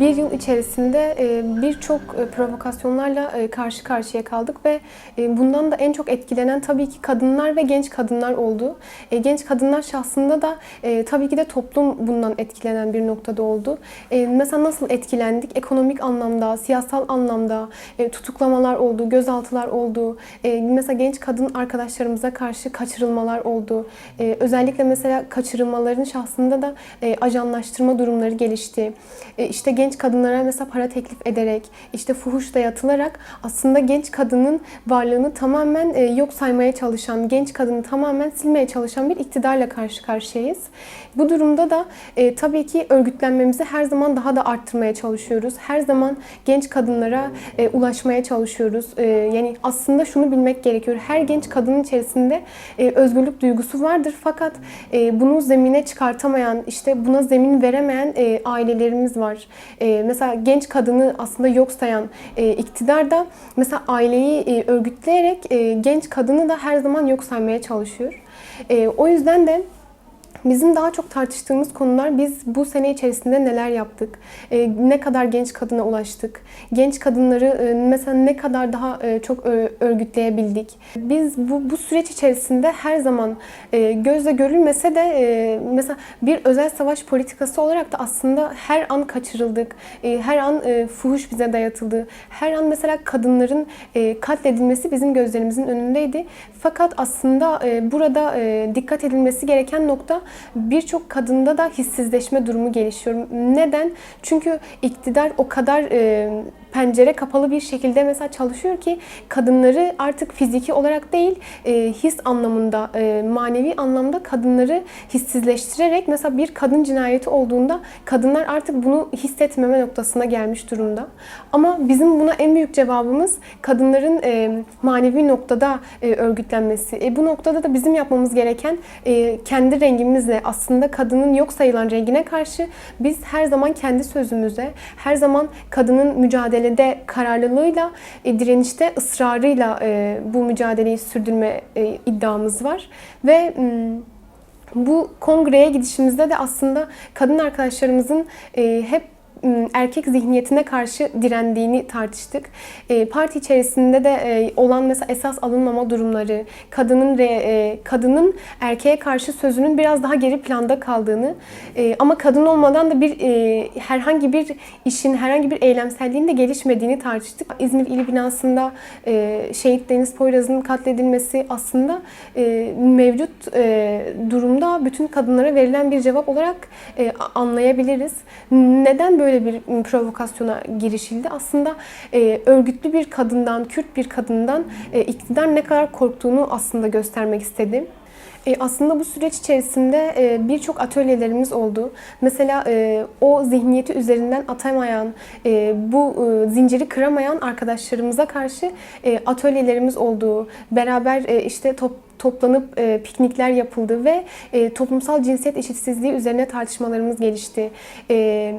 Bir yıl içerisinde e, birçok e, provokasyonlarla e, karşı karşıya kaldık ve bundan da en çok etkilenen tabii ki kadınlar ve genç kadınlar oldu. Genç kadınlar şahsında da tabii ki de toplum bundan etkilenen bir noktada oldu. Mesela nasıl etkilendik? Ekonomik anlamda, siyasal anlamda tutuklamalar oldu, gözaltılar oldu. Mesela genç kadın arkadaşlarımıza karşı kaçırılmalar oldu. Özellikle mesela kaçırılmaların şahsında da ajanlaştırma durumları gelişti. İşte genç kadınlara mesela para teklif ederek, işte fuhuş dayatılarak aslında genç kadının varlığını tamamen e, yok saymaya çalışan, genç kadını tamamen silmeye çalışan bir iktidarla karşı karşıyayız. Bu durumda da e, tabii ki örgütlenmemizi her zaman daha da arttırmaya çalışıyoruz. Her zaman genç kadınlara e, ulaşmaya çalışıyoruz. E, yani aslında şunu bilmek gerekiyor. Her genç kadının içerisinde e, özgürlük duygusu vardır. Fakat e, bunu zemine çıkartamayan, işte buna zemin veremeyen e, ailelerimiz var. E, mesela genç kadını aslında yok sayan e, iktidar da mesela aileyi e, örgütleyerek e, genç kadını da her zaman yok saymaya çalışıyor. E, o yüzden de Bizim daha çok tartıştığımız konular biz bu sene içerisinde neler yaptık, e, ne kadar genç kadına ulaştık, genç kadınları e, mesela ne kadar daha e, çok ö- örgütleyebildik. Biz bu, bu süreç içerisinde her zaman e, gözle görülmese de e, mesela bir özel savaş politikası olarak da aslında her an kaçırıldık, e, her an e, fuhuş bize dayatıldı, her an mesela kadınların e, katledilmesi bizim gözlerimizin önündeydi. Fakat aslında e, burada e, dikkat edilmesi gereken nokta birçok kadında da hissizleşme durumu gelişiyor. Neden? Çünkü iktidar o kadar e, pencere kapalı bir şekilde mesela çalışıyor ki kadınları artık fiziki olarak değil e, his anlamında, e, manevi anlamda kadınları hissizleştirerek mesela bir kadın cinayeti olduğunda kadınlar artık bunu hissetmeme noktasına gelmiş durumda. Ama bizim buna en büyük cevabımız kadınların e, manevi noktada e, örgütlenmesi. E, bu noktada da bizim yapmamız gereken e, kendi rengimizle aslında kadının yok sayılan rengine karşı biz her zaman kendi sözümüze, her zaman kadının mücadelede kararlılığıyla, e, direnişte ısrarıyla e, bu mücadeleyi sürdürme e, iddiamız var. Ve m, bu kongreye gidişimizde de aslında kadın arkadaşlarımızın e, hep erkek zihniyetine karşı direndiğini tartıştık. E, parti içerisinde de e, olan mesela esas alınmama durumları, kadının e, kadının erkeğe karşı sözünün biraz daha geri planda kaldığını ama kadın olmadan da bir herhangi bir işin, herhangi bir eylemselliğin de gelişmediğini tartıştık. İzmir İl binasında şehit Deniz Poyraz'ın katledilmesi aslında mevcut durumda bütün kadınlara verilen bir cevap olarak anlayabiliriz. Neden böyle bir provokasyona girişildi? Aslında e, örgütlü bir kadından, Kürt bir kadından e, iktidar ne kadar korktuğunu aslında göstermek istedim. E, aslında bu süreç içerisinde e, birçok atölyelerimiz oldu. Mesela e, o zihniyeti üzerinden atamayan, e, bu e, zinciri kıramayan arkadaşlarımıza karşı e, atölyelerimiz oldu. Beraber e, işte top, toplanıp e, piknikler yapıldı ve e, toplumsal cinsiyet eşitsizliği üzerine tartışmalarımız gelişti. E,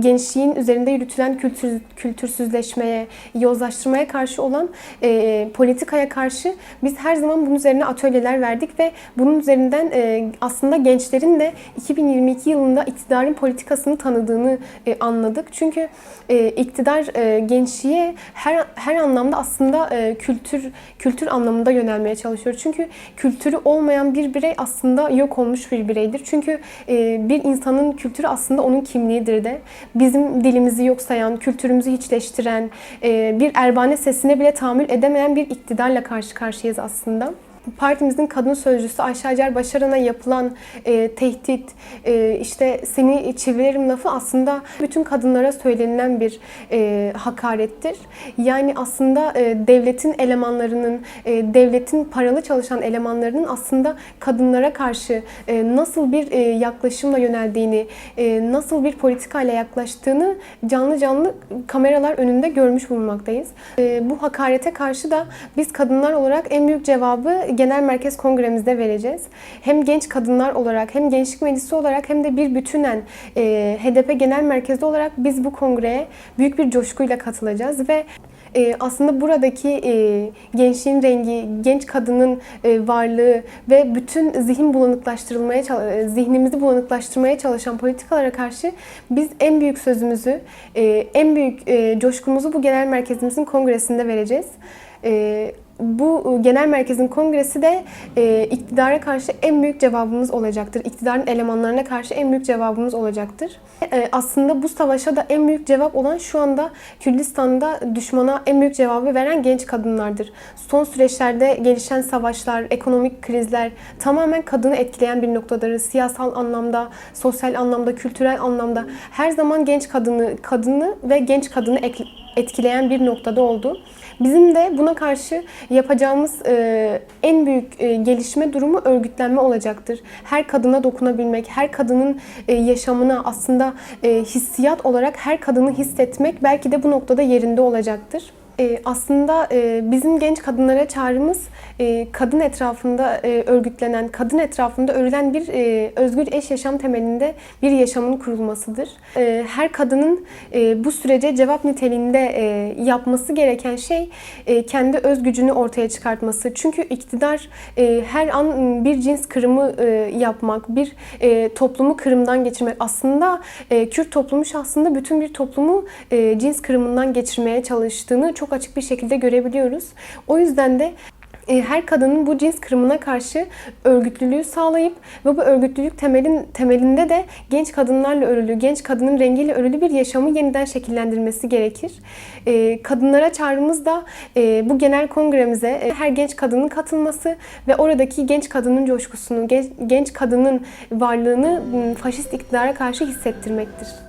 gençliğin üzerinde yürütülen kültür, kültürsüzleşmeye, yozlaştırmaya karşı olan e, politikaya karşı biz her zaman bunun üzerine atölyeler verdik ve bunun üzerinden e, aslında gençlerin de 2022 yılında iktidarın politikasını tanıdığını e, anladık. Çünkü e, iktidar e, gençliğe her her anlamda aslında e, kültür kültür anlamında yönelmeye çalışıyor. Çünkü kültürü olmayan bir birey aslında yok olmuş bir bireydir. Çünkü e, bir insanın kültürü aslında onun kimliğidir de bizim dilimizi yok sayan, kültürümüzü hiçleştiren, e, bir erbane sesine bile tahammül edemeyen bir iktidarla karşı karşıyayız aslında partimizin kadın sözcüsü Ayşe Başaran'a yapılan e, tehdit, e, işte seni çivilerim lafı aslında bütün kadınlara söylenilen bir e, hakarettir. Yani aslında e, devletin elemanlarının, e, devletin paralı çalışan elemanlarının aslında kadınlara karşı e, nasıl bir e, yaklaşımla yöneldiğini, e, nasıl bir politikayla yaklaştığını canlı canlı kameralar önünde görmüş bulunmaktayız. E, bu hakarete karşı da biz kadınlar olarak en büyük cevabı genel merkez kongremizde vereceğiz. Hem genç kadınlar olarak hem gençlik meclisi olarak hem de bir bütünen e, HDP genel merkezde olarak biz bu kongreye büyük bir coşkuyla katılacağız ve E, aslında buradaki e, gençliğin rengi, genç kadının e, varlığı ve bütün zihin bulanıklaştırılmaya e, zihnimizi bulanıklaştırmaya çalışan politikalara karşı biz en büyük sözümüzü, e, en büyük e, coşkumuzu bu genel merkezimizin kongresinde vereceğiz. E, bu genel merkezin kongresi de e, iktidara karşı en büyük cevabımız olacaktır. İktidarın elemanlarına karşı en büyük cevabımız olacaktır. E, aslında bu savaşa da en büyük cevap olan şu anda Kürdistan'da düşmana en büyük cevabı veren genç kadınlardır. Son süreçlerde gelişen savaşlar, ekonomik krizler tamamen kadını etkileyen bir noktadır. Siyasal anlamda, sosyal anlamda, kültürel anlamda her zaman genç kadını, kadını ve genç kadını ek- etkileyen bir noktada oldu. Bizim de buna karşı yapacağımız e, en büyük e, gelişme durumu örgütlenme olacaktır. Her kadına dokunabilmek, her kadının e, yaşamına aslında e, hissiyat olarak her kadını hissetmek belki de bu noktada yerinde olacaktır. E, aslında e, bizim genç kadınlara çağrımız e, kadın etrafında e, örgütlenen, kadın etrafında örülen bir e, özgür eş yaşam temelinde bir yaşamın kurulmasıdır. E, her kadının e, bu sürece cevap niteliğinde e, yapması gereken şey e, kendi öz gücünü ortaya çıkartması. Çünkü iktidar e, her an bir cins kırımı e, yapmak, bir e, toplumu kırımdan geçirmek. Aslında e, Kürt toplumu şahsında bütün bir toplumu e, cins kırımından geçirmeye çalıştığını çok açık bir şekilde görebiliyoruz. O yüzden de e, her kadının bu cins kırımına karşı örgütlülüğü sağlayıp ve bu örgütlülük temelin temelinde de genç kadınlarla örülü, genç kadının rengiyle örülü bir yaşamı yeniden şekillendirmesi gerekir. E, Kadınlara çağrımız da e, bu genel kongremize her genç kadının katılması ve oradaki genç kadının coşkusunu, genç, genç kadının varlığını faşist iktidara karşı hissettirmektir.